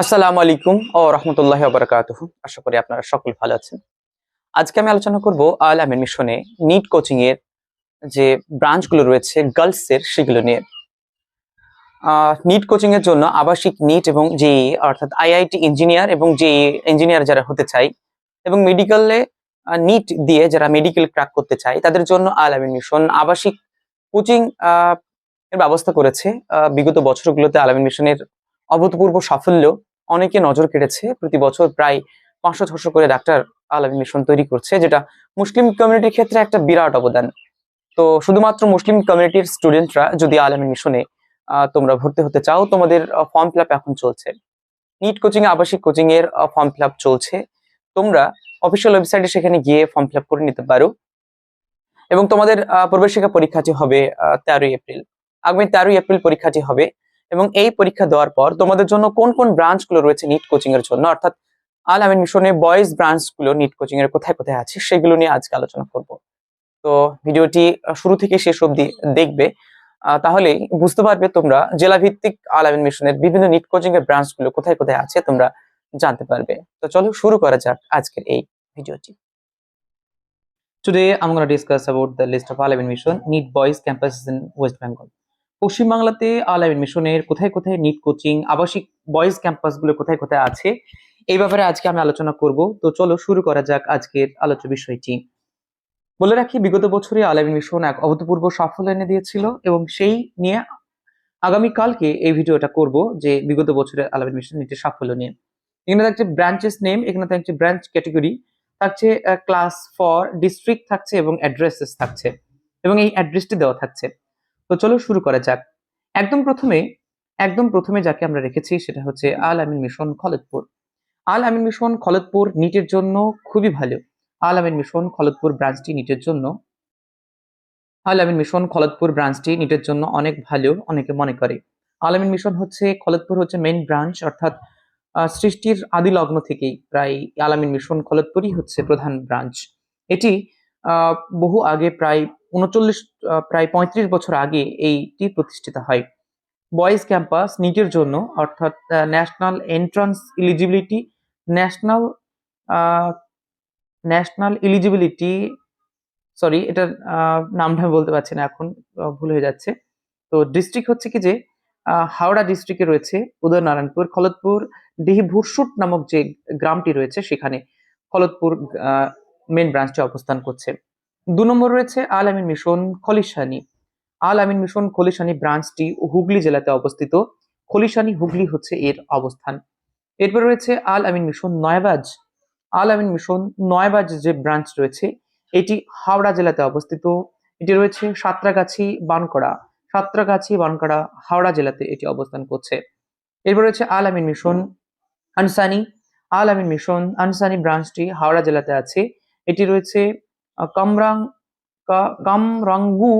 আসসালামু আলাইকুম ও রহমতুল্লাহ বারকাত আশা করি আপনারা সকল ভালো আছেন। আজকে আমি আলোচনা করব আল আমিন মিশনে নিট কোচিং এর যে ব্রাঞ্চগুলো রয়েছে গার্লস এর, সেগুলো নিয়ে। নিট কোচিং এর জন্য আবাসিক নিট এবং যে, অর্থাৎ আইআইটি ইঞ্জিনিয়ার এবং যে ইঞ্জিনিয়ার যারা হতে চাই এবং মেডিকেলে নিট দিয়ে যারা মেডিকেল ক্র্যাক করতে চায়, তাদের জন্য আল আমিন মিশন আবাসিক কোচিং এর ব্যবস্থা করেছে। বিগত বছরগুলোতে আল আমিন মিশনের অভূতপূর্ব সাফল্য অনেকে নজর কেড়েছে। প্রতি বছর প্রায় পাঁচশো ছশো করে ডাক্তার আলামী মিশন তৈরি করছে, যেটা মুসলিম কমিউনিটির ক্ষেত্রে একটা বিরাট অবদান। তো শুধুমাত্র মুসলিম কমিউনিটির স্টুডেন্টরা যদি আলামী মিশনে তোমরা ভর্তি হতে চাও, তোমাদের ফর্ম ফিল এখন চলছে। নিট কোচিং আবাসিক কোচিং এর ফর্ম ফিল চলছে। তোমরা অফিসিয়াল ওয়েবসাইটে সেখানে গিয়ে ফর্ম ফিল করে নিতে পারো। এবং তোমাদের প্রবেশিকা পরীক্ষাটি হবে তেরোই এপ্রিল। আগামী তেরোই এপ্রিল পরীক্ষাটি হবে। এবং এই পরীক্ষা দেওয়ার পর তোমাদের জন্য কোন কোন ব্রাঞ্চগুলো রয়েছে নিট কোচিং এর জন্য? অর্থাৎ আল আমিন মিশনে বয়েজ ব্রাঞ্চগুলো নিট কোচিং এর কোথায় কোথায় আছে সেগুলো নিয়ে আজকে আলোচনা করব। তো ভিডিওটি শুরু থেকে শেষ অবধি দেখবে। আহ, তাহলেই বুঝতে পারবে তোমরা জেলা ভিত্তিক আল আমিন মিশনের বিভিন্ন নিট কোচিং এর ব্রাঞ্চগুলো কোথায় কোথায় আছে তোমরা জানতে পারবে। তো চলো শুরু করা যাক আজকের এই ভিডিওটি। Today, I'm going to discuss about the list of Al-Amin Mission NEET Boys campuses in West Bengal. পশ্চিমবাংলাতে Al-Amin মিশনের কোথায় কোথায় নিট কোচিং আবাসিক বয়েজ ক্যাম্পাসগুলো কোথায় কোথায় আছে, এই ব্যাপারে আজকে আমি আলোচনা করব। তো চলো শুরু করা যাক আজকের আলোচ্য বিষয়টি। বলে রাখি, বিগত বছরে আল-আমিন মিশন এক অভূতপূর্ব সাফল্য এনে দিয়েছিল এবং সেই নিয়ে আগামী কালকে এই ভিডিওটা করব যে বিগত বছরে আল-আমিন মিশন নিটের সাফল্য নিয়ে। এখানে থাকছে ব্রাঞ্চেস নেম এখানে থাকছে ব্রাঞ্চ ক্যাটেগরি থাকছে ক্লাস ফর ডিস্ট্রিক্ট থাকছে এবং অ্যাড্রেসেস থাকছে এবং এই অ্যাড্রেসটি দেওয়া থাকছে। তো চলো শুরু করা যাক। একদম প্রথমে একদম প্রথমে যাকে আমরা রেখেছি সেটা হচ্ছে আল আমিন মিশন খলদপুর আল আমিন মিশন খলদপুর নিটের জন্য খুবই ভালো। আল আমিন মিশন খলদপুর ব্রাঞ্চটি নিটের জন্য। আল আমিন মিশন খলদপুর ব্রাঞ্চটি নিটের জন্য অনেক ভালো, অনেকে মনে করে। আল আমিন মিশন হচ্ছে খলদপুর হচ্ছে মেইন ব্রাঞ্চ অর্থাৎ সৃষ্টির আদি লগ্ন থেকেই প্রায় আল আমিন মিশন খলদপুরই হচ্ছে প্রধান ব্রাঞ্চ এটি বহু আগে প্রায় উনচল্লিশ প্রায় পঁয়ত্রিশ বছর আগে এইটি প্রতিষ্ঠিত হয়। বয়েজ ক্যাম্পাস নিটের জন্য, অর্থাৎ national entrance eligibility national national eligibility sorry, এটার নামটা আমি বলতে পারছি না এখন ভুল হয়ে যাচ্ছে। তো ডিস্ট্রিক্ট হচ্ছে কি যে হাওড়া ডিস্ট্রিক্টে রয়েছে উদয়নারায়ণপুর খলদপুর ডিহিভুরসুট নামক যে গ্রামটি রয়েছে সেখানে খলদপুর মেন ব্রাঞ্চটি অবস্থান করছে। দু নম্বর রয়েছে আল আমিন মিশন খলিশানি। আল আমিন মিশন খলিশানি ব্রাঞ্চটি হুগলি জেলাতে অবস্থিত। খলিশানি হুগলি হচ্ছে এর অবস্থান। এরপর রয়েছে আল আমিন মিশন নয়বাজ। আল আমিন মিশন নয়বাজ যে ব্রাঞ্চ রয়েছে, এটি হাওড়া জেলাতে অবস্থিত। এটি রয়েছে সাঁতরাগাছি বানকড়া। সাঁতরাগাছি বানকড়া হাওড়া জেলাতে এটি অবস্থান করছে। এরপর রয়েছে আল আমিন মিশন আনসানি। আল আমিন মিশন আনসানি ব্রাঞ্চটি হাওড়া জেলাতে আছে। এটি রয়েছে কামরাং কামরাঙ্গু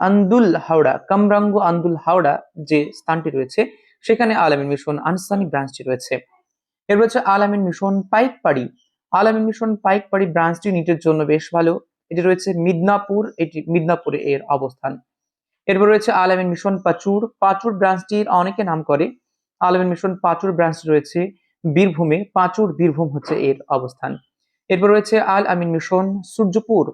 আন্দুল হাওড়া কামরাঙ্গু আন্দুল হাওড়া যে স্থানটি রয়েছে, সেখানে আলামিন মিশন আনসানি ব্রাঞ্চটি রয়েছে। এর রয়েছে আল আমিন মিশন পাইকপাড়ি আল আমিন মিশন পাইকপাড়ি ব্রাঞ্চটি নিটের জন্য বেশ ভালো। এটি রয়েছে মিদনাপুর, এটি মিদনাপুরে এর অবস্থান। এরপর রয়েছে আলামিন মিশন পাচুর পাচুর ব্রাঞ্চটির অনেকে নাম করে। আলামিন মিশন পাচুর ব্রাঞ্চ রয়েছে বীরভূমে। পাঁচুর বীরভূম হচ্ছে এর অবস্থান। এরপর রয়েছে আল আমিন মিশন সূর্যপুর।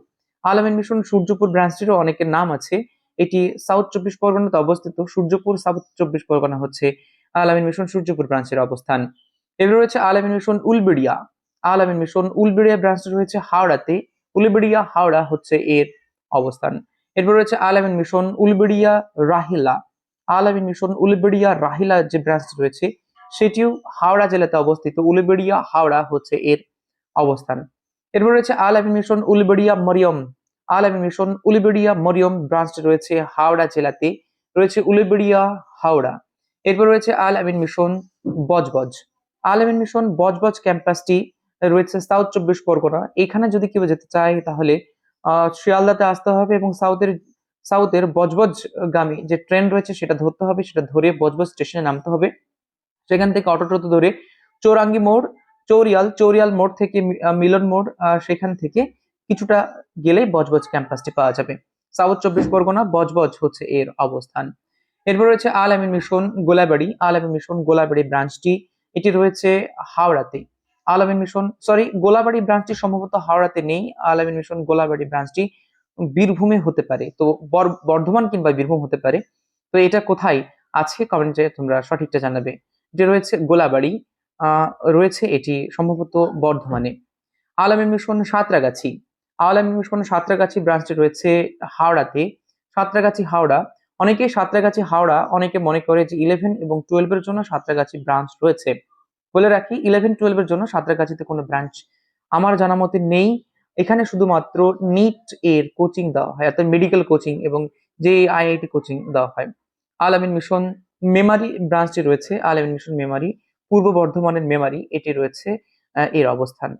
আল আমিন মিশন সূর্যপুর ব্রাঞ্চটিরও অনেকের নাম আছে। এটি সাউথ চব্বিশ পরগনাতে অবস্থিত। সূর্যপুর সাউথ চব্বিশ পরগনা হচ্ছে আল আমিন মিশন সূর্যপুর ব্রাঞ্চের অবস্থান। এরপর রয়েছে আল আমিন মিশন উলবেড়িয়া। আল আমিন মিশন উলবেড়িয়া ব্রাঞ্চটি রয়েছে হাওড়াতে। উলবেড়িয়া, হাওড়া হচ্ছে এর অবস্থান। এরপর রয়েছে আল আমিন মিশন উলবেড়িয়া, রাহিলা। আল আমিন মিশন উলবেড়িয়া, রাহিলা যে ব্রাঞ্চটি রয়েছে, সেটিও হাওড়া জেলাতে অবস্থিত। উলবেড়িয়া, হাওড়া হচ্ছে এর অবস্থান। এরপর রয়েছে আল আমিন মিশন উলবেড়িয়া মরিয়ম। আল আমিন মিশন উলবেড়িয়া মরিয়ম ব্রাঞ্চটি রয়েছে হাওড়া জেলাতে। রয়েছে উলবেড়িয়া, হাওড়া। এরপর রয়েছে আল আমিন মিশন বজবজ। আল আমিন মিশন বজবজ ক্যাম্পাসটি রয়েছে সাউথ চব্বিশ পরগনা। এখানে যদি কেউ যেতে চায় তাহলে শিয়ালদাতে আসতে হবে এবং সাউথের সাউথের বজবজ গামী যে ট্রেন রয়েছে সেটা ধরতে হবে, সেটা ধরে বজবজ স্টেশনে নামতে হবে। সেখান থেকে অটো টোটো ধরে চৌরাঙ্গি মোড় চৌরিয়াল চৌরিয়াল মোড় থেকে মিলন মোড় সেখান থেকে কিছুটা গেলেই বজবজ ক্যাম্পাসটি পাওয়া যাবে। সাউথ চব্বিশ পরগনা, বজবজ হচ্ছে এর অবস্থান। এরপর রয়েছে আল আমিন মিশন, গোলাবাড়ি। আল আমিন মিশন, গোলাবাড়ি ব্রাঞ্চটি এটি রয়েছে হাওড়াতে। আলামিন মিশন সরি গোলাবাড়ি ব্রাঞ্চটি সম্ভবত হাওড়াতে নেই। আলামিন মিশন, গোলাবাড়ি ব্রাঞ্চটি বীরভূমে হতে পারে। তো বর্ধমান কিংবা বীরভূম হতে পারে। তো এটা কোথায়? আছে কমেন্টে তোমরা সঠিকটা জানাবে। যে রয়েছে গোলাবাড়ি। রয়েছে এটি সম্ভবত বর্ধমানে। আলামিন মিশন সাঁতরাগাছি। আলামিন মিশন সাঁতরাগাছি ব্রাঞ্চটি রয়েছে হাওড়াতে। সাঁতরাগাছি হাওড়া। অনেকেই সাঁতরাগাছি হাওড়া, অনেকে মনে করে যে ইলেভেন এবং টুয়েলভের জন্য সাঁতরাগাছি ব্রাঞ্চ রয়েছে। বলে রাখি ইলেভেন টুয়েলভের জন্য সাঁতরাগাছিতে কোনো ব্রাঞ্চ আমার জানা মতে নেই। এখানে শুধুমাত্র নিট এর কোচিং দেওয়া হয়, অর্থাৎ মেডিকেল কোচিং এবং যে আইআইটি কোচিং দেওয়া হয়। আলামিন মিশন মেমারি ব্রাঞ্চটি রয়েছে আলামিন মিশন মেমারি। পূর্ব বর্ধমানের মেমারি এটি রয়েছে এর অবস্থান।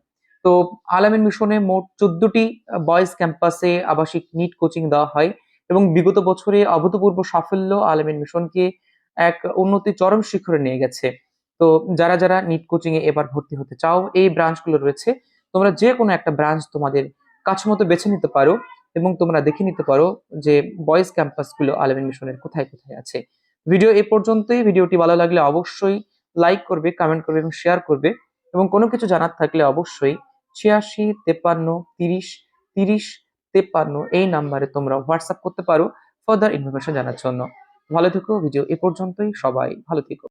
তো আলামিন মিশনে মোট চোদ্দটি বয়েজ ক্যাম্পাসে আবাসিক নিট কোচিং দেওয়া হয় এবং বিগত বছরে অভূতপূর্ব সাফল্য আলামিন মিশনকে এক উন্নতি চরম শিখরে নিয়ে গেছে। তো যারা যারা নিট কোচিং এ এবার ভর্তি হতে চাও, এই ব্রাঞ্চগুলো রয়েছে, তোমরা যে কোনো একটা ব্রাঞ্চ তোমাদের কাছে মতো বেছে নিতে পারো এবং তোমরা দেখে নিতে পারো যে বয়েজ ক্যাম্পাসগুলো আলামিন মিশনের কোথায় কোথায় আছে। ভিডিও এ পর্যন্তই। ভিডিওটি ভালো লাগলে অবশ্যই লাইক করবে কমেন্ট করবে এবং শেয়ার করবে। এবং কোনো কিছু জানার থাকলে অবশ্যই ছিয়াশি তেপান্ন তিরিশ তিরিশ তেপান্ন এই নাম্বারে তোমরা হোয়াটসঅ্যাপ করতে পারো ফার্দার ইনফরমেশন জানার জন্য। ভালো থেকো ভিডিও এ পর্যন্তই সবাই ভালো থেকো।